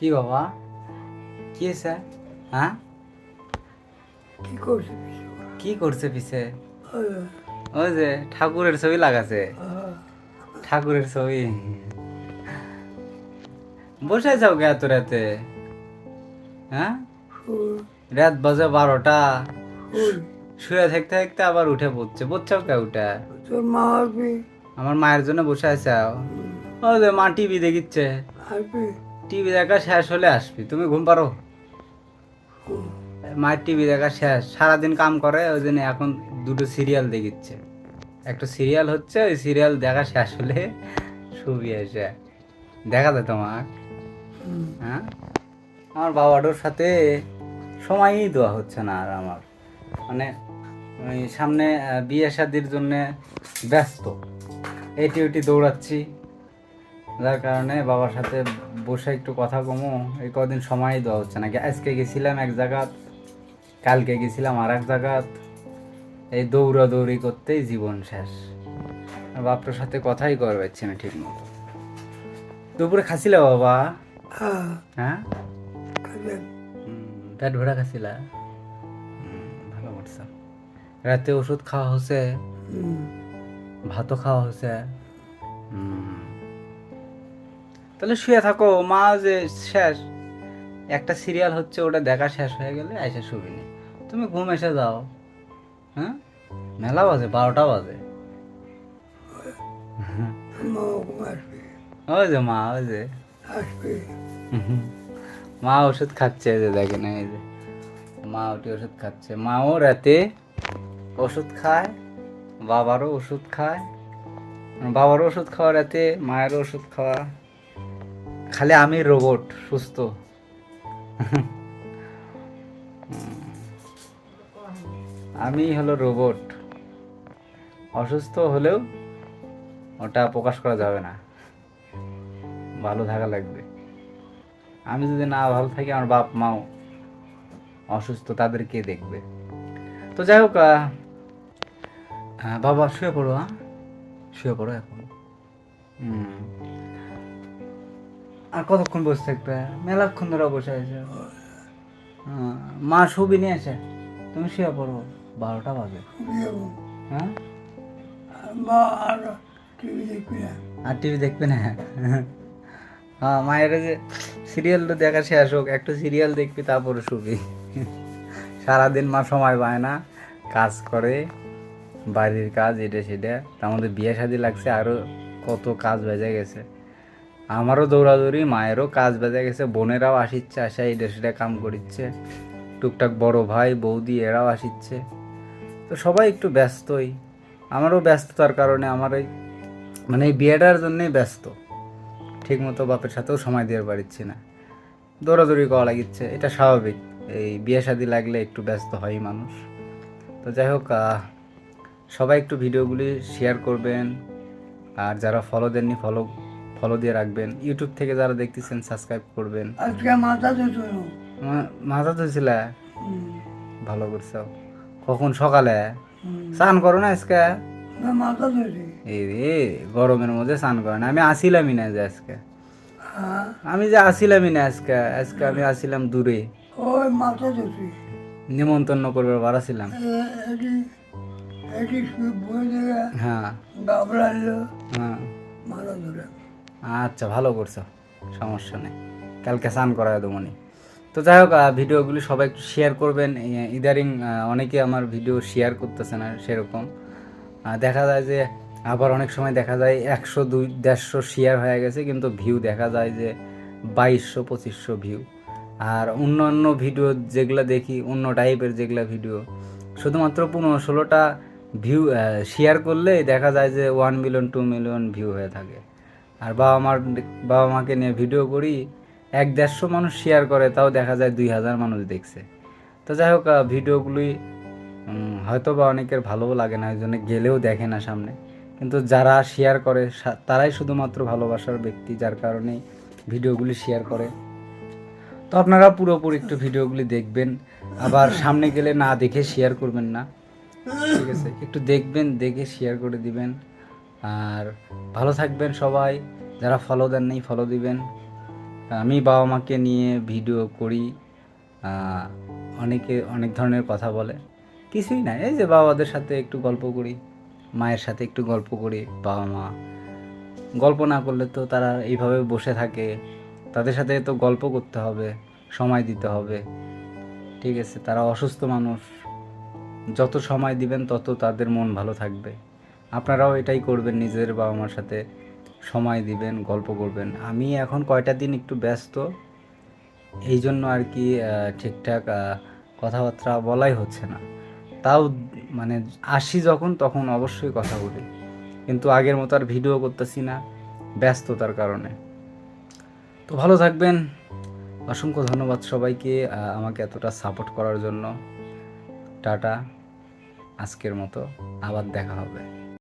কি বাবা? কি হয়েছে? হ্যাঁ? কি করছে কি করছে পিছে ওই, যে। ঠাকুরের ছবি লাগাছে। ঠাকুরের ছবি। বসে যাও গে এত রাতে। হ্যাঁ? রাত বাজে বারোটা। শুয়ে থাকতে থাকতে আবার উঠে পড়ছে। বুঝছাও কে উঠে? আমার মায়ের জন্য বসে আছে। ওই যে মা টিভি দেখিচ্ছে। টিভি দেখা শেষ হলে আসবি। তুমি ঘুম পারো। মায়ের টিভি দেখা শেষ। সারাদিন কাম করে ওই জন্য এখন দুটো সিরিয়াল দেখিচ্ছে। একটা সিরিয়াল হচ্ছে ওই সিরিয়াল দেখা শেষ হলে শুবি এসে। দেখা যায় তোমার? হ্যাঁ? আমার বাবাটার সাথে সময়ই দেওয়া হচ্ছে না আর আমার। মানে ওই সামনে বিয়ে শাদির জন্যে ব্যস্ত। এটি ওটি দৌড়াচ্ছি। যার কারণে বাবার সাথে বসে একটু কথা কমো। এই কদিন সময় দেওয়া হচ্ছে না আজকে গেছিলাম এক জায়গা কালকে গেছিলাম আর এক জায়গা এই দৌড়াদৌড়ি করতেই জীবন শেষ। বাপটার সাথে কথাই পারছি না ঠিক মতো দুপুরে খাসিলা বাবা? হ্যাঁ। পেট ভরা হুম, ভালো করছ। রাতে ওষুধ খাওয়া হচ্ছে? ভাতও খাওয়া হচ্ছে? হুম। তাহলে শুয়ে থাকো মা যে শেষ। একটা সিরিয়াল হচ্ছে ওটা দেখা শেষ হয়ে গেলে এসে শুবিনি তুমি ঘুম এসে যাও। হ্যাঁ? মেলা বাজে বারোটা বাজে। ওই যে মা ওই যে। মা ওষুধ খাচ্ছে এই যে দেখেন এই যে। মা ওটি ওষুধ খাচ্ছে। মাও রাতে ওষুধ খায় বাবারও ওষুধ খায়। বাবারও ওষুধ খাওয়া রাতে মায়েরও ওষুধ খাওয়া। খালি আমি রোবট সুস্থ। আমি হলো রোবট অসুস্থ হলেও ওটা প্রকাশ করা যাবে না। ভালো থাকা লাগবে। আমি যদি না ভালো থাকি আমার বাপ মাও অসুস্থ তাদের কে দেখবে? তো যাই হোক বাবা শুয়ে পড়ো হ্যাঁ শুয়ে পড়ো এখন। হুম। আর কতক্ষণ বসে থাকবে? মেলাক্ষণ ধরে বসে আছে। হ্যাঁ, মা শুবি নিয়ে আসে। তুমি শুয়ে পড়ো। বারোটা বাজে। হ্যাঁ? আর টিভি দেখবি না। আর টিভি দেখবে না? হ্যাঁ মায়ের যে সিরিয়ালটা দেখা শেষ হোক। একটু সিরিয়াল দেখবি তারপরে শুবি। সারাদিন মা সময় পায় না। কাজ করে বাড়ির কাজ এটা সেটা। তার মধ্যে বিয়ে শাদি লাগছে আরও কত কাজ বেজে গেছে। আমারও দৌড়াদৌড়ি, মায়েরও কাজ বেজে গেছে, বোনেরাও আসিচ্ছে আসা এটা সেটা কাম করিচ্ছে। টুকটাক বড় ভাই, বৌদি এরাও আসিচ্ছে। তো সবাই একটু ব্যস্তই। আমারও ব্যস্ততার কারণে আমার এই মানে এই বিয়েটার জন্যেই ব্যস্ত। ঠিক মতো বাপের সাথেও সময় দিতে পারছি না। দৌড়াদৌড়ি করা লাগিচ্ছে, এটা স্বাভাবিক। এই বিয়ে শাদি লাগলে একটু ব্যস্ত হয় মানুষ। তো যাই হোক সবাই একটু ভিডিওগুলি শেয়ার করবেন। আর যারা ফলো দেননি ফলো ফলো দিয়ে রাখবেন। ইউটিউব থেকে যারা দেখতেছেন সাবস্ক্রাইব করবেন। আজকে মাথা ধুতো মাথা ধুয়েছিল ভালো করছ। কখন? সকালে। স্নান করো না আজকে? মাথা ধুছি এই রে গরমের মধ্যে স্নান করে না। আমি আসিলামই না যে আজকে। হ্যাঁ? আমি যে আসিলামই না আজকে। আজকে আমি আসিলাম দূরে। ওই মাথা ধুছি নিমন্ত্রণ এটি বই থেকে হ্যাঁ। হ্যাঁ। আচ্ছা ভালো করছ। সমস্যা নেই। কালকে স্নান করা দেবনি তো যাই হোক ভিডিওগুলি সবাই একটু শেয়ার করবেন। ইদারিং অনেকে আমার ভিডিও শেয়ার করতেছে না সেরকম। দেখা যায় যে আবার অনেক সময় দেখা যায় একশো দুই, দেড়শো শেয়ার হয়ে গেছে, কিন্তু ভিউ দেখা যায় যে বাইশশো, পঁচিশশো ভিউ আর অন্য অন্য ভিডিও যেগুলো দেখি, অন্য টাইপের যেগুলো ভিডিও শুধুমাত্র পনেরো, ষোলোটা ভিউ শেয়ার করলে দেখা যায় যে one million two million view হয়ে থাকে। আর বাবা মার বাবা মাকে নিয়ে ভিডিও করি এক দেড়শো মানুষ শেয়ার করে তাও দেখা যায় দুই হাজার মানুষ দেখছে। তো যাই হোক আহ, ভিডিওগুলি হয়তো বা অনেকের ভালোও লাগে না ওই জন্য গেলেও দেখে না সামনে। কিন্তু যারা শেয়ার করে তারাই শুধুমাত্র ভালোবাসার ব্যক্তি যার কারণে ভিডিওগুলি শেয়ার করে। তো আপনারা পুরোপুরি একটু ভিডিওগুলি দেখবেন আবার সামনে গেলে না দেখে শেয়ার করবেন না। ঠিক আছে? একটু দেখবেন দেখে শেয়ার করে দিবেন। আর ভালো থাকবেন সবাই। যারা ফলো দেননি ফলো দিবেন। আমি বাবা মাকে নিয়ে ভিডিও করি অনেকে অনেক ধরনের কথা বলে। কিছুই না, এই যে বাবাদের সাথে একটু গল্প করি, মায়ের সাথে একটু গল্প করি বাবা মা গল্প না করলে তো তারা এইভাবে বসে থাকে। তাদের সাথে তো গল্প করতে হবে, সময় দিতে হবে। ঠিক আছে, তারা অসুস্থ মানুষ। যত সময় দিবেন, তত তাদের মন ভালো থাকবে। আপনারাও এটাই করবেন, নিজের বাবা মার সাথে সময় দিবেন, গল্প করবেন। আমি এখন কয়টা দিন একটু ব্যস্ত, এই জন্য আর কি ঠিকঠাক কথাবার্তা বলাই হচ্ছে না। তাও মানে আসি যখন, তখন অবশ্যই কথা বলি। কিন্তু আগের মতো আর ভিডিও করতেছি না, ব্যস্ততার কারণে। তো ভালো থাকবেন। অসংখ্য ধন্যবাদ সবাইকে আমাকে এতটা সাপোর্ট করার জন্য। টাটা, আজকের মতো। আবার দেখা হবে।